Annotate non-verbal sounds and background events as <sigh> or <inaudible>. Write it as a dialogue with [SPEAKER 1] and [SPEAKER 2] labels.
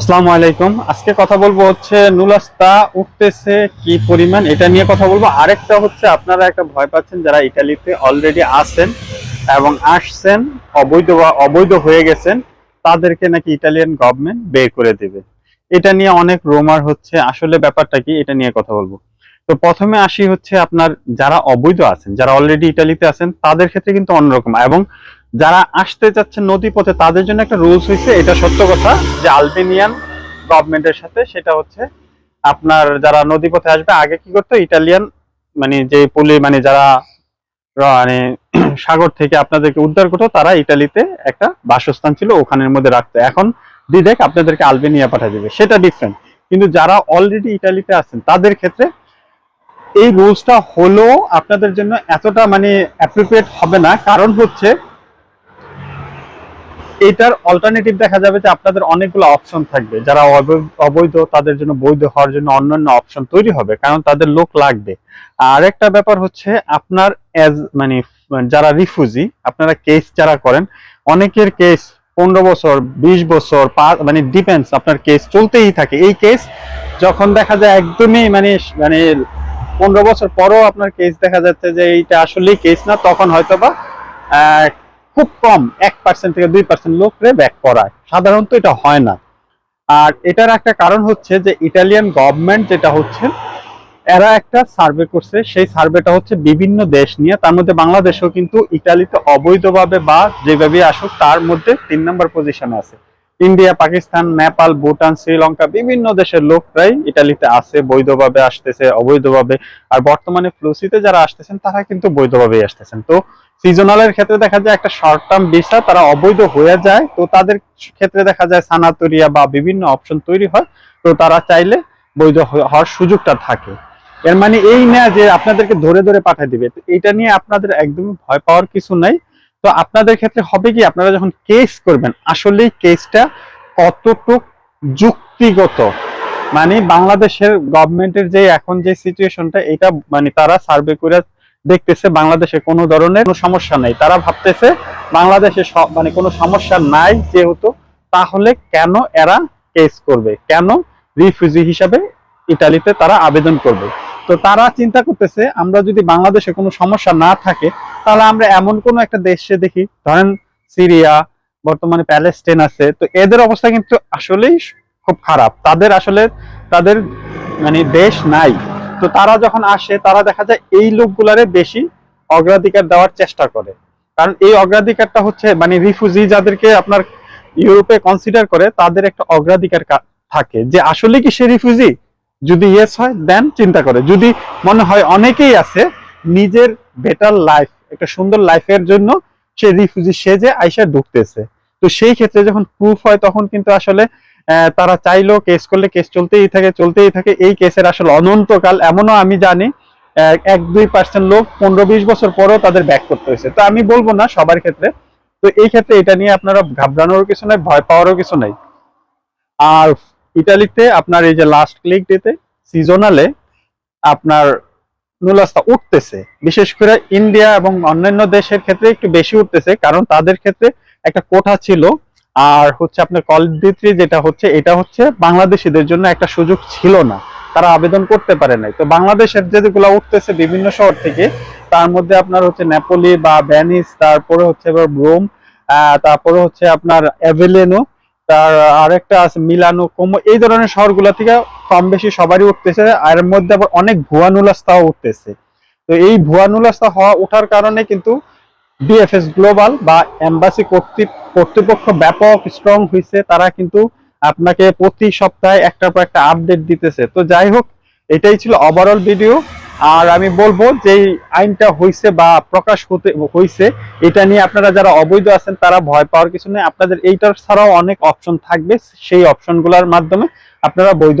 [SPEAKER 1] আসসালামু আলাইকুম। আজকে কথা বলব হচ্ছে নুলাস্তা উঠতেছে কি পরিমাণ, এটা নিয়ে কথা বলব। আরেকটা হচ্ছে আপনারা একটা ভয় পাচ্ছেন যারা ইটালিতে অলরেডি আছেন এবং আসছেন, অবৈধ বা অবৈধ হয়ে গেছেন, তাদেরকে নাকি ইটালিয়ান গভর্নমেন্ট বের করে দেবে। এটা নিয়ে অনেক রোমার হচ্ছে। আসলে ব্যাপারটা কি, এটা নিয়ে কথা বলব। তো প্রথমে আসি হচ্ছে আপনার যারা অবৈধ আছেন, যারা অলরেডি ইটালিতে আছেন, তাদের ক্ষেত্রে কিন্তু অন্যরকম এবং যারা আসতে চাচ্ছেন নদী পথে তাদের জন্য একটা রুলস হয়েছে এটা সত্য কথা, যে আলবেনিয়ান গভর্নমেন্টের সাথে সেটা হচ্ছে আপনার যারা নদী পথে আসবে, আগে কি করতো, ইটালিয়ান মানে যে পুলি মানে যারা মানে <clears throat> সাগর থেকে আপনাদেরকে উদ্ধার করতো, তারা ইটালিতে একটা বাসস্থান ছিল, ওখানের মধ্যে রাখতো। এখন ডিরেক্ট আপনাদেরকে আলবেনিয়া পাঠিয়ে দেবে, সেটা ডিফারেন্ট কিন্তু যারা অলরেডি ইটালিতে আছেন, তাদের ক্ষেত্রে এই রুলসটা হলো আপনাদের জন্য এতটা মানে অ্যাপ্রোপ্রিয়েট হবে না। কারণ হচ্ছে এটার অল্টারনেটিভ দেখা যাবে যে আপনাদের অনেকগুলো অপশন থাকবে। যারা অবৈ- অবৈধ তাদের জন্য বৈধ হওয়ার জন্য অন্যান্য অপশন তৈরি হবে কারণ তাদের লোক লাগবে। আর একটা ব্যাপার হচ্ছে আপনার অ্যাজ মানে যারা রিফিউজি আপনারা কেস যারা করেন অনেকের কেস পনেরো বছর বিশ বছর পাঁচ মানে ডিপেন্ডস আপনার কেস চলতেই থাকে। এই কেস যখন দেখা যায় একদমই মানে মানে পনেরো বছর পরও আপনার কেস দেখা যাচ্ছে যে এইটা আসলেই কেস না তখন হয়তোবা আহ, খুব কম, এক পার্সেন্ট থেকে দুই পার্সেন্ট লোকরে ব্যাক করায়। সাধারণত এটা হয় না। আর এটার একটা কারণ হচ্ছে যে ইটালিয়ান গভর্নমেন্ট যেটা হচ্ছে, এরা একটা সার্ভে করছে, সেই সার্ভেটা হচ্ছে বিভিন্ন দেশ নিয়ে। তার মধ্যে বাংলাদেশও কিন্তু ইটালিতে অবৈধভাবে বা যেভাবে আসুক, তার মধ্যে তিন নম্বর পজিশনে আছে। ইন্ডিয়া, পাকিস্তান, নেপাল, ভুটান, শ্রীলঙ্কা, বিভিন্ন দেশের লোকরাই ইটালিতে আছে, বৈধভাবে আসতেছে, অবৈধভাবে। আর বর্তমানে ফ্লুসিতে যারা আসতেছেন, তারা কিন্তু বৈধভাবেই আসতেছেন। তো সিজনালের ক্ষেত্রে দেখা যায় একটা শর্ট টার্ম ভিসা তারা অবৈধ হয়ে যায়। তো তাদের ক্ষেত্রে দেখা যায় সানাতরিয়া বা বিভিন্ন অপশন তৈরি হয়। তো তারা চাইলে বৈধ হওয়ার সুযোগটা থাকে। এর মানে এই না যে আপনাদেরকে ধরে ধরে পাঠিয়ে দিবে। তো এইটা নিয়ে আপনাদের একদমই ভয় পাওয়ার কিছু নাই। তো আপনাদের ক্ষেত্রে হবে কি, আপনারা যখন কেস করবেন, আসলেই কেসটা কতটুক যুক্তিগত? মানে বাংলাদেশের গভর্নমেন্টের যে এখন যে সিচুয়েশনটা এটা মানে তারা সার্ভে করে দেখতেছে বাংলাদেশে কোনো ধরনের কোনো সমস্যা নাই। তারা ভাবতেছে বাংলাদেশে মানে কোনো সমস্যা নাই যেহেতু, তাহলে কেন এরা কেস করবে? কেন রিফিউজি হিসাবে ইটালিতে তারা আবেদন করবে? তো তারা চিন্তা করতেছে, আমরা যদি বাংলাদেশে কোনো সমস্যা না থাকে তাহলে আমরা এমন কোনো একটা দেশে দেখি, ধরেন সিরিয়া, বর্তমানে প্যালেস্টাইন আছে, তো এদের অবস্থা কিন্তু আসলেই খুব খারাপ। তাদের আসলে, তাদের মানে দেশ নাই। তো তারা যখন আসে, তারা দেখা যায় এই লোকগুলারে বেশি অগ্রাধিকার দেওয়ার চেষ্টা করে। কারণ এই অগ্রাধিকারটা হচ্ছে মানে রিফিউজি যাদেরকে আপনার ইউরোপে কনসিডার করে, তাদের একটা অগ্রাধিকার থাকে। যে আসলে কি সে রিফিউজি? যদি ইয়েস হয় দেন চিন্তা করে। যদি মনে হয় অনেকেই আছে, নিজের বেটার লাইফ একটা সুন্দর লাইফের জন্য সে রিফিউজি সেজে আইসা ঢুকতেছে। তো সেই ক্ষেত্রে যখন প্রুফ হয়, তখন কিন্তু আসলে তারা চাইলো কেস করলে কেস চলতেই থাকে চলতেই থাকে। এই কেসের আসলে অনন্তকাল, এমনও আমি জানি এক দুই পার্সেন্ট লোক পনেরো বিশ বছর পরেও তাদের ব্যাক করতে হয়েছে। তো আমি বলব না সবার ক্ষেত্রে। তো এই ক্ষেত্রে এটা নিয়ে আপনারা ঘাবড়ানোর কিছু নাই, ভয় পাওয়ারও কিছু নাই। আর ইটালিতে আপনার এই যে লাস্ট ক্লিক ডেতে সিজনালে আপনার নুলাস্তা উঠতেছে। বিশেষ করে ইন্ডিয়া এবং অন্যান্য দেশের ক্ষেত্রে একটু বেশি উঠতেছে কারণ তাদের ক্ষেত্রে একটা কোঠা ছিল। আর হচ্ছে আপনার কল থ্রি যেটা হচ্ছে এটা হচ্ছে বাংলাদেশিদের জন্য একটা সুযোগ ছিল না। তারা আবেদন করতে পারে নাই। তো বাংলাদেশের যেগুলো উঠতেছে বিভিন্ন শহর থেকে তার মধ্যে আপনার হচ্ছে নেপোলি বা ভ্যানিস তারপরে হচ্ছে এবার রোম আহ, তারপরে হচ্ছে আপনার অ্যাভেলেনো তার আরেকটা আছে মিলানো কোমো এই ধরনের শহরগুলো থেকে কম বেশি সবারই উঠতেছে, আর এর মধ্যে আবার অনেক ভুয়া নুলাস্তাও উঠতেছে। তো এই ভুয়া নুলাস্তা হওয়া ওঠার কারণে কিন্তু ডিএফএস গ্লোবাল বা এম্বাসি কর্তৃপক্ষ ব্যাপক স্ট্রং হয়েছে তারা কিন্তু আপনাকে প্রতি সপ্তাহে একটার পর একটা আপডেট দিতেছে। তো যাই হোক, এটাই ছিল ওভারঅল ভিডিও আর আমি বলব যে আইনটা হয়েছে বা প্রকাশ হতে হয়েছে এটা নিয়ে আপনারা যারা অবৈধ আছেন, তারা ভয় পাওয়ার কিছু নেই। আপনাদের এইটার ছাড়াও অনেক অপশন থাকবে। সেই অপশনগুলোর মাধ্যমে আপনারা বৈধ